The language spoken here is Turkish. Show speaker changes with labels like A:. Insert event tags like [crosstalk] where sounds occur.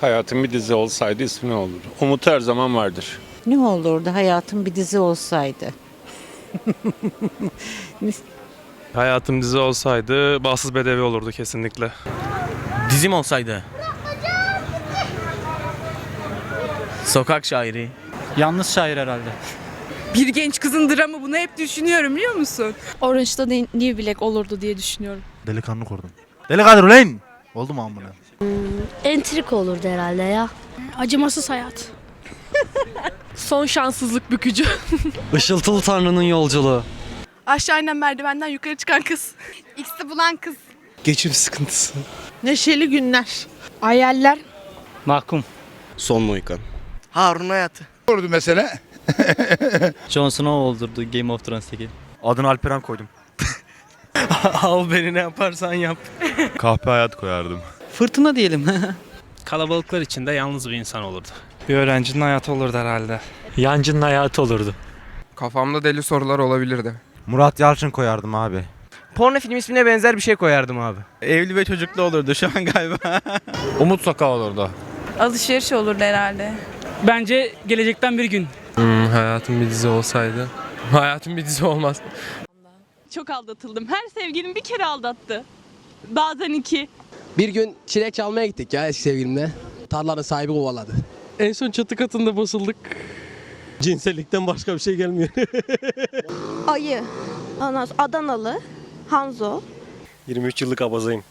A: Hayatım bir dizi olsaydı ismi ne olur? Umut her zaman vardır.
B: Ne olurdu hayatım bir dizi olsaydı? [laughs]
C: Hayatım dizi olsaydı Bağımsız Bedevi olurdu kesinlikle.
D: Dizim olsaydı. Sokak şairi.
E: Yalnız şair herhalde.
F: Bir genç kızın dramı bunu hep düşünüyorum biliyor musun?
G: Orange'da New Black olurdu diye düşünüyorum.
H: Delikanlı kurdum. Delikanlı ulan! Oldu mu amına?
I: Entrik olurdu herhalde ya.
G: Acımasız hayat. [laughs] Son şanssızlık bükücü. [laughs]
E: Işıltılı Tanrı'nın yolculuğu.
F: Aşağı inen merdivenden yukarı çıkan kız. [laughs] X'i bulan kız.
E: Geçim sıkıntısı.
B: Neşeli günler.
G: Hayaller.
E: Mahkum.
D: Son Mohikan.
H: Harun hayatı.
J: Olurdu mesela.
E: Jon Snow olurdu Game of Thrones'taki.
H: Adını Alperen koydum.
D: Al beni ne yaparsan yap.
C: Kahpe hayat koyardım.
E: Fırtına diyelim. [laughs]
C: Kalabalıklar içinde yalnız bir insan olurdu.
E: bir öğrencinin hayatı olurdu herhalde.
K: Yancının hayatı olurdu.
L: Kafamda deli sorular olabilirdi.
H: Murat Yalçın koyardım abi.
D: Porno film ismine benzer bir şey koyardım abi. Evli ve çocuklu olurdu şu an galiba. [laughs]
C: Umut Sokağı olurdu.
F: Alışveriş olurdu herhalde.
E: Bence gelecekten bir gün.
L: hayatım bir dizi olsaydı. [laughs] Hayatım bir dizi olmaz.
G: Çok aldatıldım. Her sevgilim bir kere aldattı. Bazen iki.
D: Bir gün çilek çalmaya gittik ya eski sevgilimle. Tarlanın sahibi kovaladı.
E: En son çatı katında basıldık.
D: Cinsellikten başka bir şey gelmiyor.
I: Ayı. Ondan sonra Adanalı. Hanzo.
K: 23 yıllık abazayım.